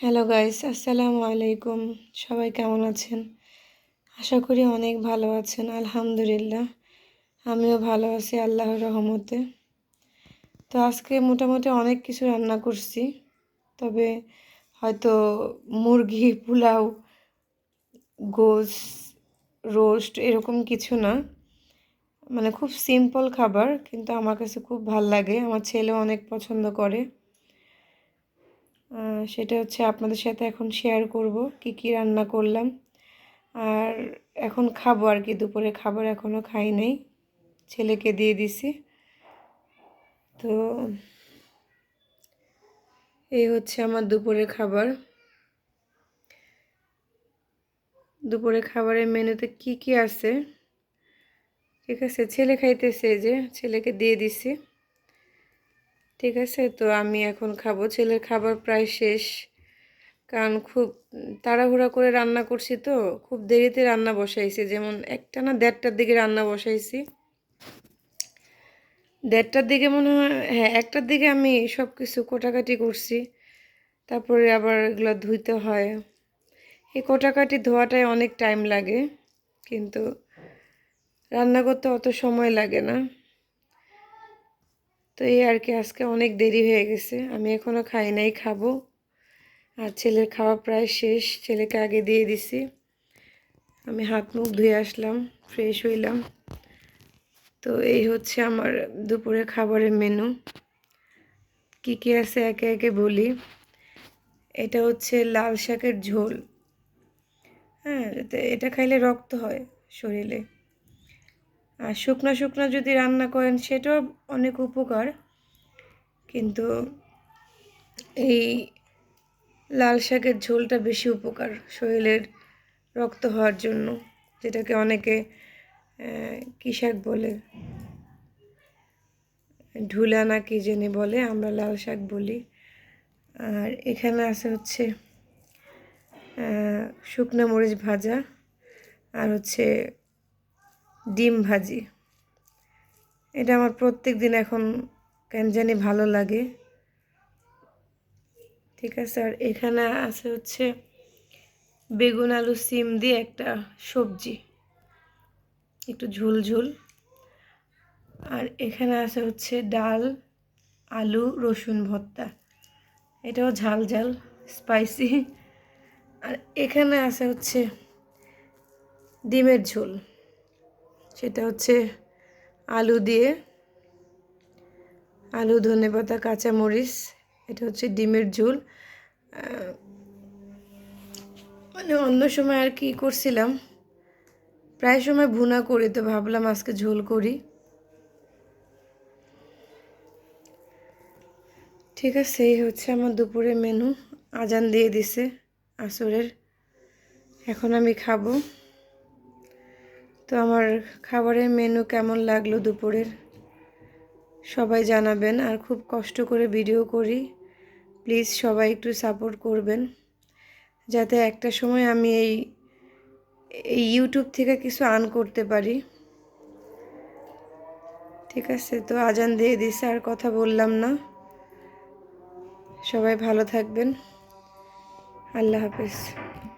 Hello guys আসসালামু আলাইকুম সবাই কেমন আছেন? আশা করি অনেক ভালো আছেন, আলহামদুলিল্লাহ। আমিও ভালো আছি, আল্লাহর রহমতে। তো আজকে মোটামুটি অনেক কিছু রান্না করছি, তবে হয়তো মুরগি, পোলাও, গোস, রোস্ট এরকম কিছু না। মানে খুব সিম্পল খাবার, কিন্তু আমার কাছে খুব ভালো লাগে। আমার ছেলে অনেক পছন্দ করে। সেটা হচ্ছে আপনাদের সাথে এখন শেয়ার করব কি কি রান্না করলাম। আর এখন খাব আর কি, দুপুরে খাবার এখনও খাই নাই, ছেলেকে দিয়ে দিছি। তো এই হচ্ছে আমার দুপুরে খাবার। দুপুরে খাবারের মেনুতে কি কি আছে? ঠিক আছে, ছেলে খাইতেছে যে, ছেলেকে দিয়ে দিছি। ঠিক আছে? তো আমি এখন খাব। ছেলের খাবার প্রায় শেষ। কারণ খুব তাড়াহুড়া করে রান্না করছি তো। খুব দেরিতে রান্না বসাইছি। যেমন একটা না দেড়টার দিকে রান্না বসাইছি। দেড়টার দিকে মনে হয় হ্যাঁ একটার দিকে আমি সব কিছু কোটাকাটি করছি। তারপরে আবার এগুলো ধুইতে হয়। এই কোটাকাটি ধোয়াটায় অনেক টাইম লাগে। কিন্তু রান্না করতে অত সময় লাগে না। তো এই আর কি, আজকে অনেক দেরি হয়ে গেছে। আমি এখনও খাই নাই, খাব। আর ছেলের খাওয়া প্রায় শেষ, ছেলেকে আগে দিয়ে দিছি। আমি হাত মুখ ধুয়ে আসলাম, ফ্রেশ হইলাম। তো এই হচ্ছে আমার দুপুরে খাবারের মেনু। কি কি আছে একে একে বলি। এটা হচ্ছে লাল শাকের ঝোল। হ্যাঁ এটা খাইলে রক্ত হয় শরীরে। আর শুকনো শুকনো যদি রান্না করেন সেটাও অনেক উপকার। কিন্তু এই লাল শাকের ঝোলটা বেশি উপকার শরীরের রক্ত হওয়ার জন্য, যেটাকে অনেকে কী শাক বলে? ঢুলা না কি জানি বলে, আমরা লাল শাক বলি। আর এখানে আছে হচ্ছে শুকনো মরিচ ভাজা, আর হচ্ছে ডিম ভাজি। এটা আমার প্রত্যেক দিন এখন কেন জানি ভালো লাগে। ঠিক আছে, আর এখানে আছে হচ্ছে বেগুন, আলু, সিম দিয়ে একটা সবজি। একটু ঝোল ঝোল। আর এখানে আছে হচ্ছে ডাল, আলু, রসুন ভর্তা। এটাও ঝাল ঝাল স্পাইসি আর এখানে আছে হচ্ছে ডিমের ঝোল। সেটা হচ্ছে আলু দিয়ে আলু ধনে পাতা কাঁচামরিচ, এটা হচ্ছে ডিমের ঝোল। মানে অন্য সময় আর কি করছিলাম, প্রায় সময় ভুনা করি তো ভাবলাম আজকে ঝোল করি। ঠিক আছে, এই হচ্ছে আমার দুপুরে মেনু। আজান দিয়ে দিছে আসরের। এখন আমি খাব। তো আমার খাবারের মেনু কেমন লাগল দুপুরের? সবাই জানাবেন আর খুব কষ্ট করে ভিডিও করি। প্লিজ সবাই একটু সাপোর্ট করবেন। যাতে একটা সময় আমি এই এই ইউটিউব থেকে কিছু আর্ন করতে পারি। ঠিক আছে, তো আজান দিয়ে দিছে, আর কথা বললাম না। সবাই ভালো থাকবেন। আল্লাহ হাফেজ।